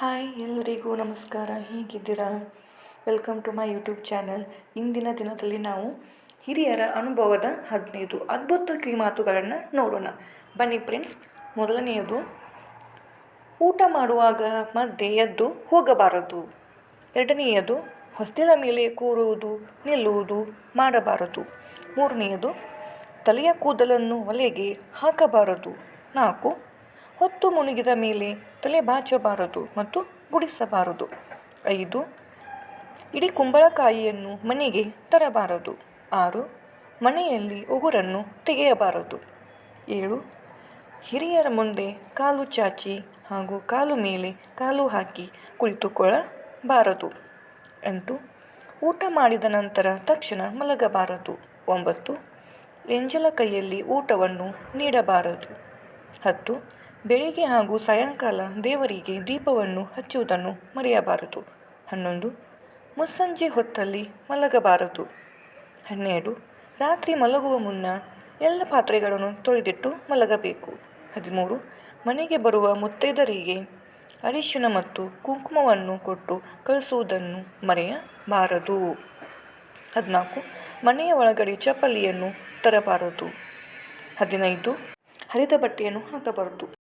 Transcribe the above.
Hi ಎಲ್ಲರಿಗೂ ನಮಸ್ಕಾರ, ಹೇಗಿದ್ದೀರಾ? Welcome to my YouTube channel ಇಂದಿನ ದಿನದಲ್ಲಿ ನಾವು ಹಿರಿಯರ ಅನುಭವದ ಹದಿನೈದು ಅದ್ಭುತ ಕಿವಿಮಾತುಗಳನ್ನು ನೋಡೋಣ. ಬನ್ನಿ ಫ್ರೆಂಡ್ಸ್ ಮೊದಲನೆಯದು, ಊಟ ಮಾಡುವಾಗ ಮಧ್ಯೆ ಎದ್ದು ಹೋಗಬಾರದು. ಎರಡನೆಯದು ಹೊಸ್ತಿಲ ಮೇಲೆ ಕೂರುವುದು, ನಿಲ್ಲುವುದು ಮಾಡಬಾರದು. ಮೂರನೆಯದು, ತಲೆಯ ಕೂದಲನ್ನು ಒಲೆಗೆ ಹಾಕಬಾರದು. ನಾಲ್ಕು ಹೊತ್ತು ಮುನುಗಿದ ಮೇಲೆ ತಲೆ ಬಾಚಬಾರದು ಮತ್ತು ಗುಡಿಸಬಾರದು. ಐದು, ಇಡೀ ಕುಂಬಳಕಾಯಿಯನ್ನು ಮನೆಗೆ ತರಬಾರದು. ಆರು, ಮನೆಯಲ್ಲಿ ಉಗುರನ್ನು ತೆಗೆಯಬಾರದು. ಏಳು, ಹಿರಿಯರ ಮುಂದೆ ಕಾಲು ಚಾಚಿ ಹಾಗೂ ಕಾಲು ಮೇಲೆ ಕಾಲು ಹಾಕಿ ಕುಳಿತುಕೊಳ್ಳಬಾರದು. ಎಂಟು, ಊಟ ಮಾಡಿದ ನಂತರ ತಕ್ಷಣ ಮಲಗಬಾರದು. ಒಂಬತ್ತು, ಎಂಜಲ ಕೈಯಲ್ಲಿ ಊಟವನ್ನು ನೀಡಬಾರದು. ಹತ್ತು ಬೆಳಿಗ್ಗೆ ಹಾಗೂ ಸಾಯಂಕಾಲ ದೇವರಿಗೆ ದೀಪವನ್ನು ಹಚ್ಚುವುದನ್ನು ಮರೆಯಬಾರದು. ಹನ್ನೊಂದು, ಮುಸ್ಸಂಜೆ ಹೊತ್ತಲ್ಲಿ ಮಲಗಬಾರದು. ಹನ್ನೆರಡು, ರಾತ್ರಿ ಮಲಗುವ ಮುನ್ನ ಎಲ್ಲ ಪಾತ್ರೆಗಳನ್ನು ತೊಳೆದಿಟ್ಟು ಮಲಗಬೇಕು. ಹದಿಮೂರು, ಮನೆಗೆ ಬರುವ ಮುತ್ತೈದರಿಗೆ ಅರಿಶಿನ ಮತ್ತು ಕುಂಕುಮವನ್ನು ಕೊಟ್ಟು ಕಳಿಸುವುದನ್ನು ಮರೆಯಬಾರದು. ಹದಿನಾಲ್ಕು, ಮನೆಯ ಒಳಗಡೆ ಚಪ್ಪಲಿಯನ್ನು ತರಬಾರದು. ಹದಿನೈದು, ಹರಿದ ಬಟ್ಟೆಯನ್ನು ಹಾಕಬಾರದು.